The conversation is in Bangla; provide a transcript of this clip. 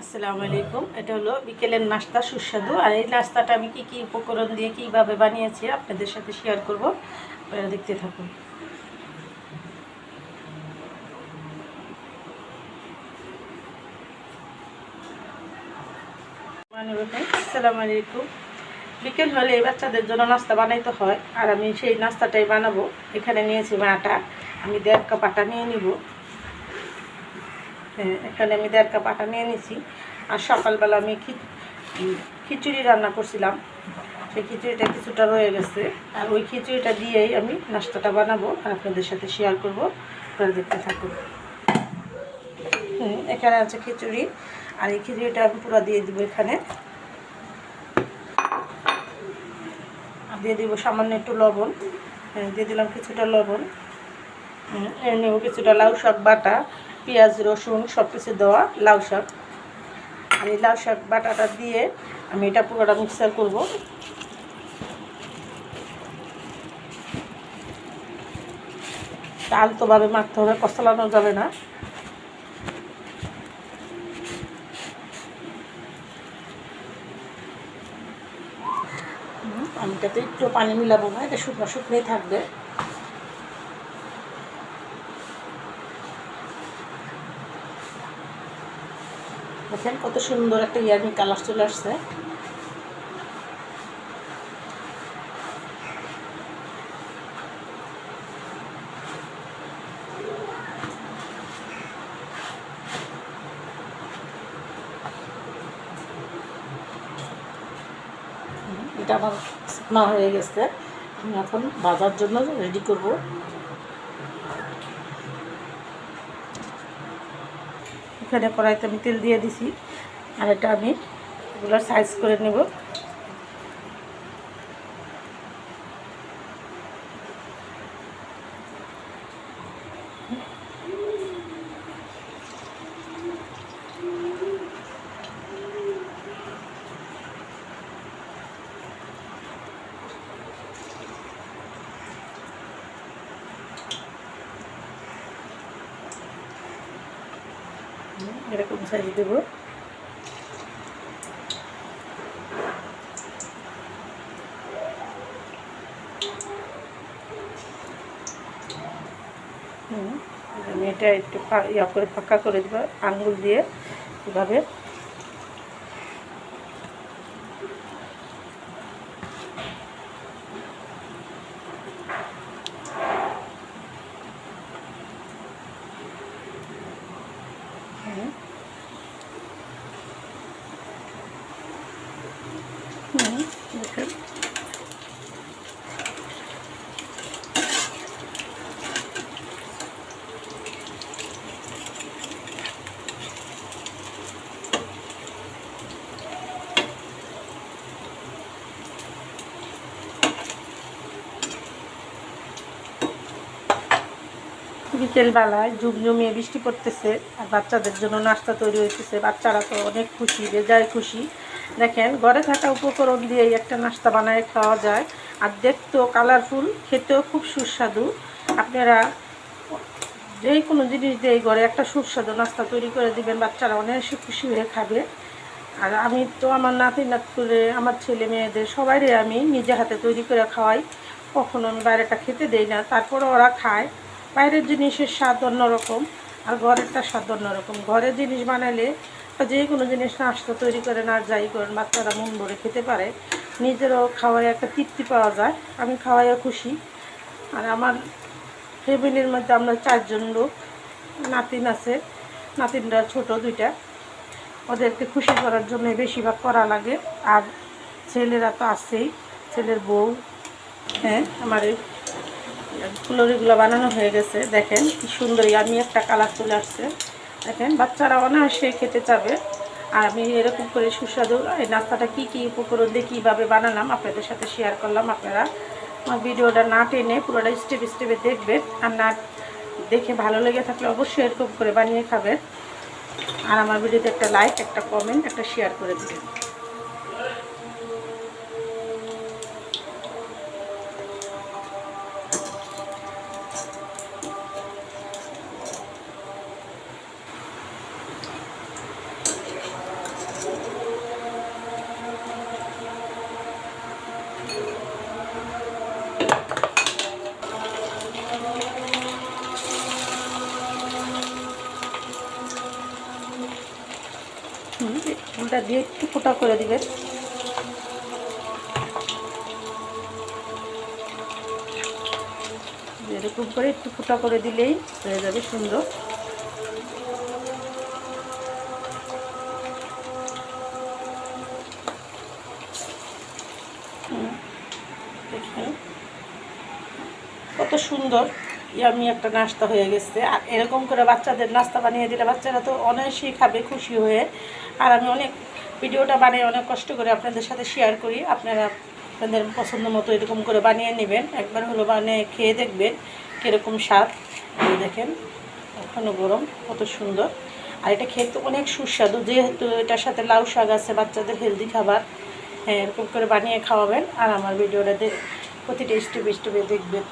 আসসালামু আলাইকুম। এটা হলো বিকেলের নাস্তা, সুস্বাদু। আর এই নাস্তাটা আমি কি কি উপকরণ দিয়ে কীভাবে বানিয়েছি আপনাদের সাথে শেয়ার করব। আপনারা দেখতে থাকুন। আসসালামু আলাইকুম। বিকেল হলে এই বাচ্চাদের জন্য নাস্তা বানাইতে হয়। আর আমি সেই নাস্তাটাই বানাবো। এখানে নিয়েছি আটা আমি দেড় কাপ আটা নিয়ে নিব। এখানে আমি দেড় কাপ আটা নিয়ে নিছি। আর সকালবেলা আমি খিচুড়ি রান্না করছিলাম। সেই খিচুড়িটা কিছুটা রয়ে গেছে। আর ওই খিচুড়িটা দিয়েই আমি নাস্তাটা বানাবো আর আপনাদের সাথে শেয়ার করব। আপনারা দেখতে থাকুন। হুম, এখানে আছে খিচুড়ি। আর এই খিচুড়িটা আমি পুরো দিয়ে দিব এখানে। দিয়ে দিব সামান্য একটু লবণ। হ্যাঁ, দিয়ে দিলাম কিছুটা লবণ। এর নেব কিছুটা লাউ শাক বাটা। পেঁয়াজ, রসুন সব কিছু দেওয়া, লাউ শাক। এই লাউ শাক, বাটাটা দিয়ে আমি এটা পুরোটা মিক্সার করব। আলতোভাবে মাখতে হবে কষলানো যাবে না। আমি এটাতে একটু পানি মিলাবো না, এটা শুকনো শুকনোই থাকবে। দেখেন কত সুন্দর একটা ইয়ারমি কালার চলে আসছে। এটা আমার শুকনো হয়ে গেছে। আমি এখন বাজার জন্য রেডি করব। এখানে কড়াইতে আমি তেল দিয়ে দিছি। আর এটা আমি এগুলোর সাইজ করে নেব। এরকম সাইজ দেবো। হুম, এটা একটু ইয়া করে ফাঁকা করে দেবো আঙুল দিয়ে এভাবে। হুম। হুম, দেখেন বিকেলবেলায় ঝুমঝুমিয়ে বৃষ্টি পড়তেছে আর বাচ্চাদের জন্য নাস্তা তৈরি হইতেছে। বাচ্চারা তো অনেক খুশি বেজায় খুশি। দেখেন, ঘরে থাকা উপকরণ দিয়েই একটা নাস্তা বানায় খাওয়া যায়। আর দেখতেও কালারফুল খেতেও খুব সুস্বাদু। আপনারা যে কোনো জিনিস দিয়ে ঘরে একটা সুস্বাদু নাস্তা তৈরি করে দিবেন, বাচ্চারা অনেক খুশি হয়ে খাবে। আর আমি তো আমার নাতি নাত করে আমার ছেলে মেয়েদের সবাইরে আমি নিজে হাতে তৈরি করে খাওয়াই। কখনো আমি বাইরেটা খেতে দেই না তারপরে ওরা খায়। বাইরের জিনিসের স্বাদ অন্যরকম আর ঘরেরটা স্বাদ অন্যরকম। ঘরের জিনিস বানালে যে কোনো জিনিস নাস্তা তৈরি করে না যাই করেন, বাচ্চারা মন ভরে খেতে পারে। নিজেরও খাওয়াই একটা তৃপ্তি পাওয়া যায়, আমি খাওয়াইও খুশি। আর আমার ফ্যামিলির মধ্যে আমরা চারজন লোক, নাতিন আছে, নাতিনরা ছোট দুইটা। ওদেরকে খুশি করার জন্য বেশিরভাগ করা লাগে। আর ছেলেরা তো আছেই, ছেলের বউ হ্যাঁ আমার ফুলরিগুলো বানানো হয়ে গেছে। দেখেন কি সুন্দর আমি একটা কালার চলে আসছে। দেখেন, বাচ্চারা অনায়াসে খেতে চাবে। আর আমি এরকম করে সুস্বাদু, এই নাস্তাটা কী কী উপকরণ দিয়ে কীভাবে বানালাম আপনাদের সাথে শেয়ার করলাম আপনারা। আমার ভিডিওটা না টেনে পুরোটা স্টেপ স্টেপে দেখবেন। আর না দেখে ভালো লেগে থাকলে অবশ্যই এরকম করে বানিয়ে খাবেন। আর আমার ভিডিওতে একটা লাইক একটা কমেন্ট একটা শেয়ার করে দেবেন। উল্টা দিয়ে একটু ফোটা করে দিবেন এরকম করে একটু ফোটা করে দিলেই হয়ে যাবে সুন্দর। কত সুন্দর। ইয়ামি একটা নাস্তা হয়ে গেছে। আর এরকম করে বাচ্চাদের নাস্তা বানিয়ে দিলে বাচ্চারা তো অনায়াসেই খাবে, খুশি হয়ে। আর আমি অনেক ভিডিওটা বানিয়ে অনেক কষ্ট করে আপনাদের সাথে শেয়ার করি। আপনারা আপনাদের পছন্দ মতো এরকম করে বানিয়ে নেবেন। একবার হলো বানিয়ে খেয়ে দেখবেন কীরকম স্বাদ। দেখেন এখনও গরম, কত সুন্দর। আর এটা খেতে অনেক সুস্বাদু, যেহেতু এটার সাথে লাউ শাক আছে, বাচ্চাদের হেলদি খাবার। হ্যাঁ এরকম করে বানিয়ে খাওয়াবেন। আর আমার ভিডিওটা দেখ প্রতিটা স্টেপে স্টেপে দেখবেন।